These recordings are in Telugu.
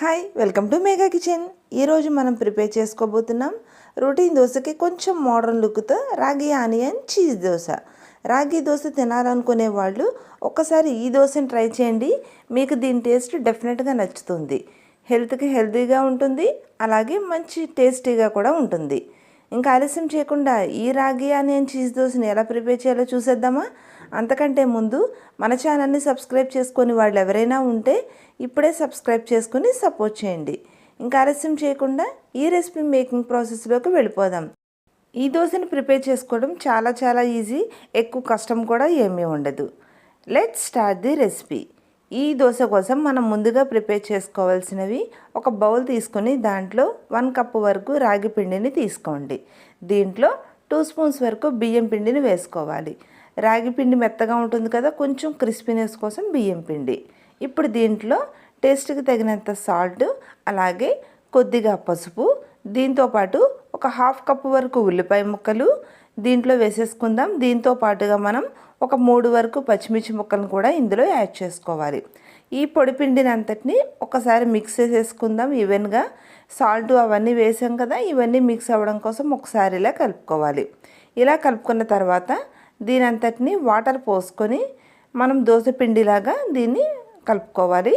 Hi welcome to Megha kitchen. ఈరోజు మనం ప్రిపేర్ చేసుకోబోతున్నాం రొటీన్ దోశకి కొంచెం మోడర్న్ లుక్తో రాగి ఆనియన్ చీజ్ దోశ. రాగి దోశ తినాలనుకునే వాళ్ళు ఒక్కసారి ఈ దోశని ట్రై చేయండి. మీకు దీని టేస్ట్ డెఫినెట్గా నచ్చుతుంది. హెల్త్కి హెల్తీగా ఉంటుంది అలాగే మంచి టేస్టీగా కూడా ఉంటుంది. ఇంకా ఆలస్యం చేయకుండా ఈ రాగి ఆనియన్ చీజ్ దోశని ఎలా ప్రిపేర్ చేయాలో చూసేద్దామా? అంతకంటే ముందు మన ఛానల్ని సబ్స్క్రైబ్ చేసుకొని వాళ్ళు ఎవరైనా ఉంటే ఇప్పుడే సబ్స్క్రైబ్ చేసుకుని సపోర్ట్ చేయండి. ఇంకా ఆలస్యం చేయకుండా ఈ రెసిపీ మేకింగ్ ప్రాసెస్లోకి వెళ్ళిపోదాం. ఈ దోశని ప్రిపేర్ చేసుకోవడం చాలా చాలా ఈజీ ఎక్కువ కష్టం కూడా ఏమీ ఉండదు. Let start the recipe. ఈ దోశ కోసం మనం ముందుగా ప్రిపేర్ చేసుకోవాల్సినవి ఒక బౌల్ తీసుకొని దాంట్లో వన్ కప్ వరకు రాగి పిండిని తీసుకోండి. దీంట్లో టూ స్పూన్స్ వరకు బియ్యం పిండిని వేసుకోవాలి. రాగి పిండి మెత్తగా ఉంటుంది కదా కొంచెం క్రిస్పీనెస్ కోసం బియ్యం పిండి. ఇప్పుడు దీంట్లో టేస్ట్కి తగినంత సాల్ట్ అలాగే కొద్దిగా పసుపు దీంతోపాటు ఒక హాఫ్ కప్ వరకు ఉల్లిపాయ ముక్కలు దీంట్లో వేసేసుకుందాం. దీంతో పాటుగా మనం ఒక మూడు వరకు పచ్చిమిర్చి ముక్కలను కూడా ఇందులో యాడ్ చేసుకోవాలి. ఈ పొడి పిండిని అంతటిని ఒకసారి మిక్స్ చేసేసుకుందాం ఈవెన్గా. సాల్ట్ అవన్నీ వేసాం కదా ఇవన్నీ మిక్స్ అవ్వడం కోసం ఒకసారి ఇలా కలుపుకోవాలి. ఇలా కలుపుకున్న తర్వాత దీని అంతటిని వాటర్ పోసుకొని మనం దోశ పిండిలాగా దీన్ని కలుపుకోవాలి.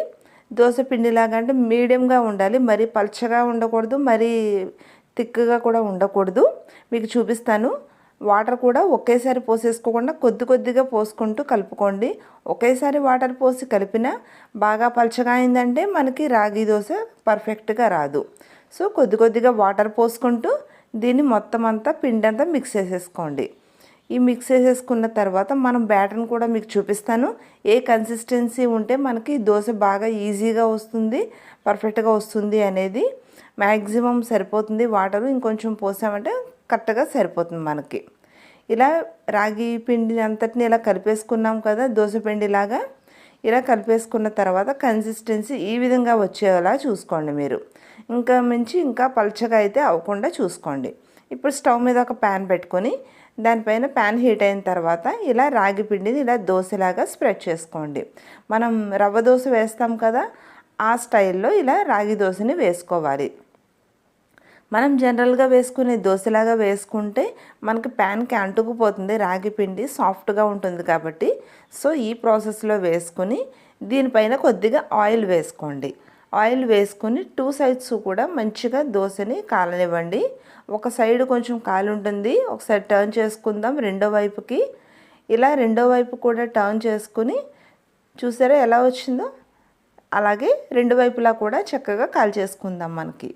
దోశ పిండిలాగా అంటే మీడియంగా ఉండాలి మరీ పల్చగా ఉండకూడదు మరీ థిక్గా కూడా ఉండకూడదు. మీకు చూపిస్తాను. వాటర్ కూడా ఒకేసారి పోసేసుకోకుండా కొద్ది కొద్దిగా పోసుకుంటూ కలుపుకోండి. ఒకేసారి వాటర్ పోసి కలిపినా బాగా పలచగా అయిందంటే మనకి రాగి దోశ పర్ఫెక్ట్గా రాదు. సో కొద్ది కొద్దిగా వాటర్ పోసుకుంటూ దీన్ని మొత్తం అంతా పిండి అంతా మిక్స్ చేసేసుకోండి. ఈ మిక్స్ చేసేసుకున్న తర్వాత మనం బ్యాటర్ని కూడా మీకు చూపిస్తాను. ఏ కన్సిస్టెన్సీ ఉంటే మనకి దోశ బాగా ఈజీగా వస్తుంది పర్ఫెక్ట్గా వస్తుంది అనేది. మ్యాక్సిమం సరిపోతుంది వాటరు ఇంకొంచెం పోసామంటే కరెక్ట్గా సరిపోతుంది మనకి. ఇలా రాగి పిండిని అంతటిని ఇలా కలిపేసుకున్నాం కదా దోశ పిండిలాగా ఇలా కలిపేసుకున్న తర్వాత కన్సిస్టెన్సీ ఈ విధంగా వచ్చేలా చూసుకోండి మీరు. ఇంకా మించి ఇంకా పల్చగా అయితే అవ్వకుండా చూసుకోండి. ఇప్పుడు స్టవ్ మీద ఒక ప్యాన్ పెట్టుకొని దానిపైన ప్యాన్ హీట్ అయిన తర్వాత ఇలా రాగి పిండిని ఇలా దోశలాగా స్ప్రెడ్ చేసుకోండి. మనం రవ్వ దోశ వేస్తాం కదా ఆ స్టైల్లో ఇలా రాగి దోశని వేసుకోవాలి. మనం జనరల్గా వేసుకునే దోశలాగా వేసుకుంటే మనకి ప్యాన్కి అంటుకుపోతుంది రాగి పిండి సాఫ్ట్గా ఉంటుంది కాబట్టి. సో ఈ ప్రాసెస్లో వేసుకుని దీనిపైన కొద్దిగా ఆయిల్ వేసుకోండి. ఆయిల్ వేసుకొని టూ సైడ్స్ కూడా మంచిగా దోశని కాలనివ్వండి. ఒక సైడ్ కొంచెం కాలు ఉంటుంది ఒకసారి టర్న్ చేసుకుందాం రెండో వైపుకి. ఇలా రెండో వైపు కూడా టర్న్ చేసుకుని చూసారా ఎలా వచ్చిందో? అలాగే రెండు వైపులా కూడా చక్కగా కాల్ చేసుకుందాం మనకి.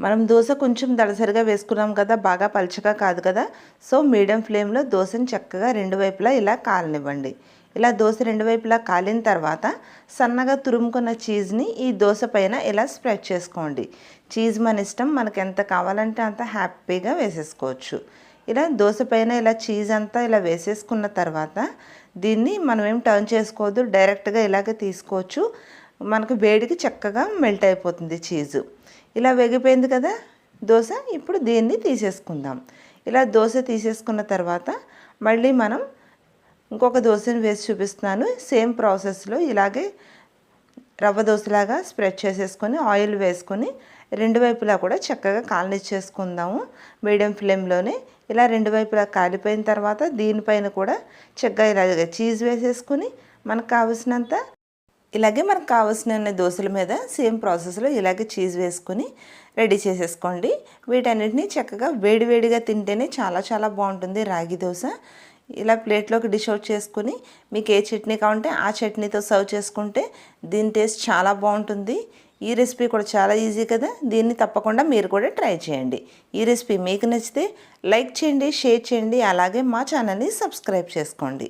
మనం దోశ కొంచెం దళసరిగా వేసుకున్నాం కదా బాగా పలచగా కాదు కదా. సో మీడియం ఫ్లేమ్లో దోశని చక్కగా రెండు వైపులా ఇలా కాలనివ్వండి. ఇలా దోశ రెండు వైపులా కాలిన తర్వాత సన్నగా తురుముకున్న చీజ్ని ఈ దోశ పైన ఇలా స్ప్రెడ్ చేసుకోండి. చీజ్ మన ఇష్టం మనకు ఎంత కావాలంటే అంత హ్యాపీగా వేసేసుకోవచ్చు. ఇలా దోశ పైన ఇలా చీజ్ అంతా ఇలా వేసేసుకున్న తర్వాత దీన్ని మనం ఏం టర్న్ చేసుకోవద్దు డైరెక్ట్గా ఇలాగే తీసుకోవచ్చు. మనకు వేడికి చక్కగా మెల్ట్ అయిపోతుంది చీజు. ఇలా వెగిపోయింది కదా దోశ ఇప్పుడు దీన్ని తీసేసుకుందాం. ఇలా దోశ తీసేసుకున్న తర్వాత మళ్ళీ మనం ఇంకొక దోశని వేసి చూపిస్తున్నాను. సేమ్ ప్రాసెస్లో ఇలాగే రవ్వ దోశలాగా స్ప్రెడ్ చేసేసుకొని ఆయిల్ వేసుకొని రెండు వైపులా కూడా చక్కగా కాలనిచ్చేసుకుందాము. మీడియం ఫ్లేమ్లోనే ఇలా రెండు వైపులా కాలిపోయిన తర్వాత దీనిపైన కూడా చక్కగా ఇలాగ చీజ్ వేసేసుకొని మనకు కావలసినంత ఇలాగే మనకు కావాల్సిన దోశల మీద సేమ్ ప్రాసెస్లో ఇలాగే చీజ్ వేసుకొని రెడీ చేసేసుకోండి. వీటన్నిటిని చక్కగా వేడివేడిగా తింటేనే చాలా చాలా బాగుంటుంది రాగి దోశ. ఇలా ప్లేట్లోకి డిష్ అవుట్ చేసుకుని మీకు ఏ చట్నీ కావాలంటే ఆ చట్నీతో సర్వ్ చేసుకుంటే దీని టేస్ట్ చాలా బాగుంటుంది. ఈ రెసిపీ కూడా చాలా ఈజీ కదా. దీన్ని తప్పకుండా మీరు కూడా ట్రై చేయండి. ఈ రెసిపీ మీకు నచ్చితే లైక్ చేయండి షేర్ చేయండి అలాగే మా ఛానల్ని సబ్స్క్రైబ్ చేసుకోండి.